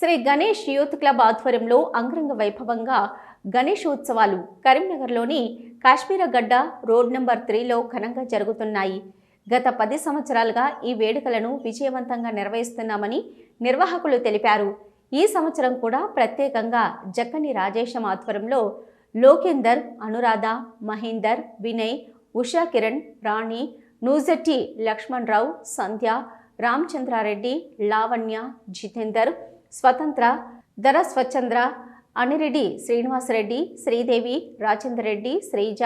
Shri Ganesh youth club ఆధ్వర్యంలో అంగరంగ వైభవంగా గణేష్ ఉత్సవాలు కరీంనగర్లోని కాశ్మీర గడ్డ రోడ్ నెంబర్ త్రీలో ఘనంగా జరుగుతున్నాయి. గత పది సంవత్సరాలుగా ఈ వేడుకలను విజయవంతంగా నిర్వహిస్తున్నామని నిర్వాహకులు తెలిపారు. ఈ సంవత్సరం కూడా ప్రత్యేకంగా జక్కని రాజేశం ఆధ్వర్యంలో లోకేందర్ అనురాధ మహేందర్ వినయ్ ఉషా కిరణ్ రాణి నూజెట్టి లక్ష్మణ్ రావు సంధ్య రామచంద్రారెడ్డి లావణ్య జితేందర్ స్వతంత్ర ధర స్వచ్ఛంద్ర అనిరెడ్డి శ్రీనివాసరెడ్డి శ్రీదేవి రాజేందర్ రెడ్డి శ్రీజ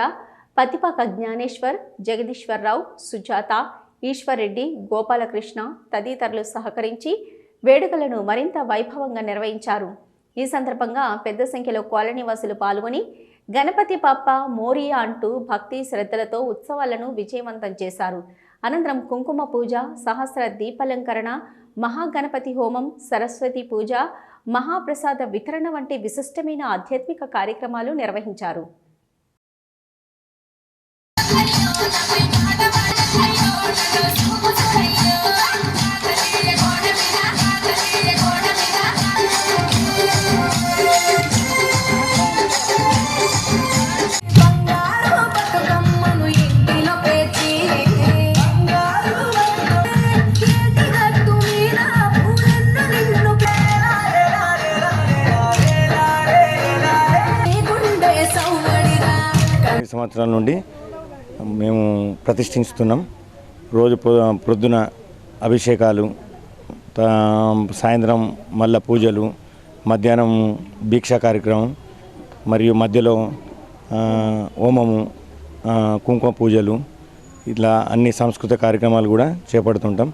పతిపాక జ్ఞానేశ్వర్ జగదీశ్వరరావు సుజాత ఈశ్వర్ రెడ్డి గోపాలకృష్ణ తదితరులు సహకరించి వేడుకలను మరింత వైభవంగా నిర్వహించారు. ఈ సందర్భంగా పెద్ద సంఖ్యలో కాలనీవాసులు పాల్గొని గణపతి పాప మోరియా అంటూ భక్తి శ్రద్ధలతో ఉత్సవాలను విజయవంతం చేశారు. అనంతరం కుంకుమ పూజ సహస్ర దీపాలంకరణ మహాగణపతి హోమం సరస్వతి పూజ మహాప్రసాద వితరణ వంటి విశిష్టమైన ఆధ్యాత్మిక కార్యక్రమాలు నిర్వహించారు. సంవత్సరాల నుండి మేము ప్రతిష్ఠిస్తున్నాం. రోజు పొ- ప్రొద్దున అభిషేకాలు సాయంత్రం మల్ల పూజలు మధ్యాహ్నం భీక్షా కార్యక్రమం మరియు మధ్యలో హోమము కుంకుమ పూజలు ఇట్లా అన్ని సాంస్కృతిక కార్యక్రమాలు కూడా చేపడుతుంటాం.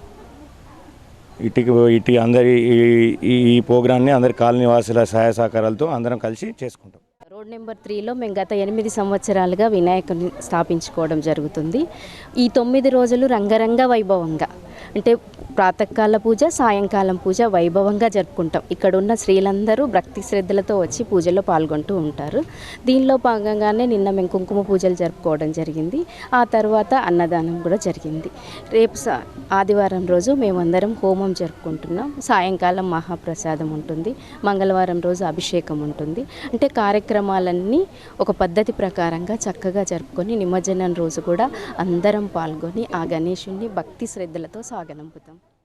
ఇటుకి ఇటు అందరి ఈ- ఈ ఈ ప్రోగ్రాన్ని అందరి కాలనీ వాసుల సహాయ సహకారాలతో అందరం కలిసి చేసుకుంటాం. రోడ్ నెంబర్ త్రీలో మేము గత ఎనిమిది సంవత్సరాలుగా వినాయకుని స్థాపించుకోవడం జరుగుతుంది. ఈ తొమ్మిది రోజులు రంగరంగ వైభవంగా అంటే ప్రాతకాల పూజ సాయంకాలం పూజ వైభవంగా జరుపుకుంటాం. ఇక్కడ ఉన్న స్త్రీలందరూ భక్తి శ్రద్ధలతో వచ్చి పూజలో పాల్గొంటూ ఉంటారు. దీనిలో భాగంగానే నిన్న మేము కుంకుమ పూజలు జరుపుకోవడం జరిగింది. ఆ తర్వాత అన్నదానం కూడా జరిగింది. రేపు సా ఆదివారం రోజు మేమందరం హోమం జరుపుకుంటున్నాం. సాయంకాలం మహాప్రసాదం ఉంటుంది. మంగళవారం రోజు అభిషేకం ఉంటుంది. అంటే కార్యక్రమాలన్నీ ఒక పద్ధతి ప్రకారంగా చక్కగా జరుపుకొని నిమజ్జనం రోజు కూడా అందరం పాల్గొని ఆ గణేషుణ్ణి భక్తి శ్రద్ధలతో సాగనంపుతాం